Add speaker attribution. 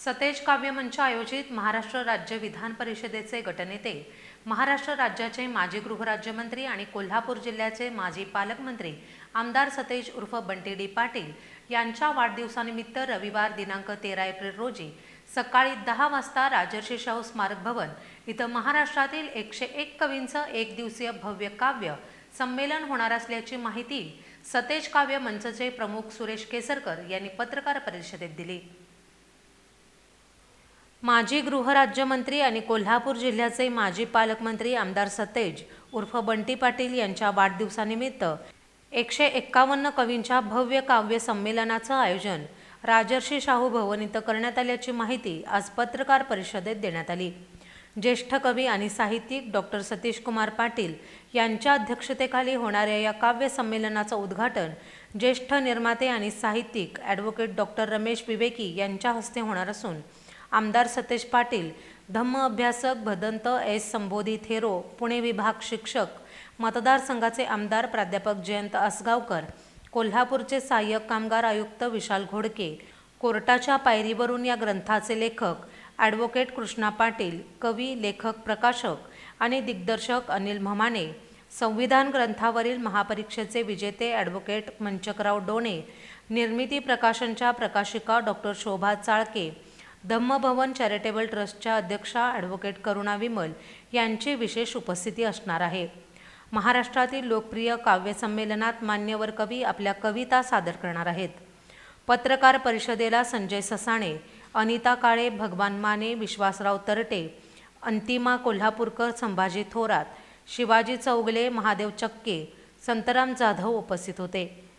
Speaker 1: सतेज काव्यमंच आयोजित महाराष्ट्र राज्य विधान परिषदेचे गटनेते महाराष्ट्र राज्याचे माजी गृहराज्यमंत्री आणि कोल्हापूर जिल्ह्याचे माजी पालकमंत्री आमदार सतेज उर्फ बंटी डी पाटील यांच्या वाढदिवसानिमित्त रविवार दिनांक तेरा एप्रिल रोजी सकाळी दहा वाजता राजर्षी शाहू स्मारक भवन इथं महाराष्ट्रातील एकशे एक कवींचं एक दिवसीय भव्य काव्य संमेलन होणार असल्याची माहिती सतेज काव्य मंचचे प्रमुख सुरेश केसरकर यांनी पत्रकार परिषदेत दिली. माजी गृहराज्यमंत्री आणि कोल्हापूर जिल्ह्याचे माजी पालकमंत्री आमदार सतेज उर्फ बंटी पाटील यांच्या वाढदिवसानिमित्त एकशे एक्कावन्न कवींच्या भव्य काव्य संमेलनाचं आयोजन राजर्षी शाहू भवन इथं करण्यात आल्याची माहिती आज पत्रकार परिषदेत देण्यात आली. ज्येष्ठ कवी आणि साहित्यिक डॉक्टर सतीश कुमार पाटील यांच्या अध्यक्षतेखाली होणाऱ्या या काव्य संमेलनाचं उद्घाटन ज्येष्ठ निर्माते आणि साहित्यिक ॲडव्होकेट डॉक्टर रमेश विवेकी यांच्या हस्ते होणार असून आमदार सतेज पाटील धम्म अभ्यासक भदंत एस. संबोधी थेरो पुणे विभाग शिक्षक मतदारसंघाचे आमदार प्राध्यापक जयंत आसगावकर कोल्हापूरचे सहाय्यक कामगार आयुक्त विशाल घोडके कोर्टाच्या पायरीवरून या ग्रंथाचे लेखक ॲडव्होकेट कृष्णा पाटील कवी लेखक प्रकाशक आणि दिग्दर्शक अनिल म्हमाने संविधान ग्रंथावरील महापरीक्षेचे विजेते ॲडव्होकेट मंचकराव डोणे निर्मिती प्रकाशनच्या प्रकाशिका डॉक्टर शोभा चाळके धम्मभवन चॅरिटेबल ट्रस्टच्या अध्यक्षा ॲडव्होकेट करुणा विमल यांची विशेष उपस्थिती असणार आहे. महाराष्ट्रातील लोकप्रिय काव्यसंमेलनात मान्यवर कवी आपल्या कविता सादर करणार आहेत. पत्रकार परिषदेला संजय ससाणे अनिता काळे भगवान माने विश्वासराव तरटे अंतिमा कोल्हापूरकर संभाजी थोरात शिवाजी चौगले महादेव चक्के संतराम जाधव उपस्थित होते.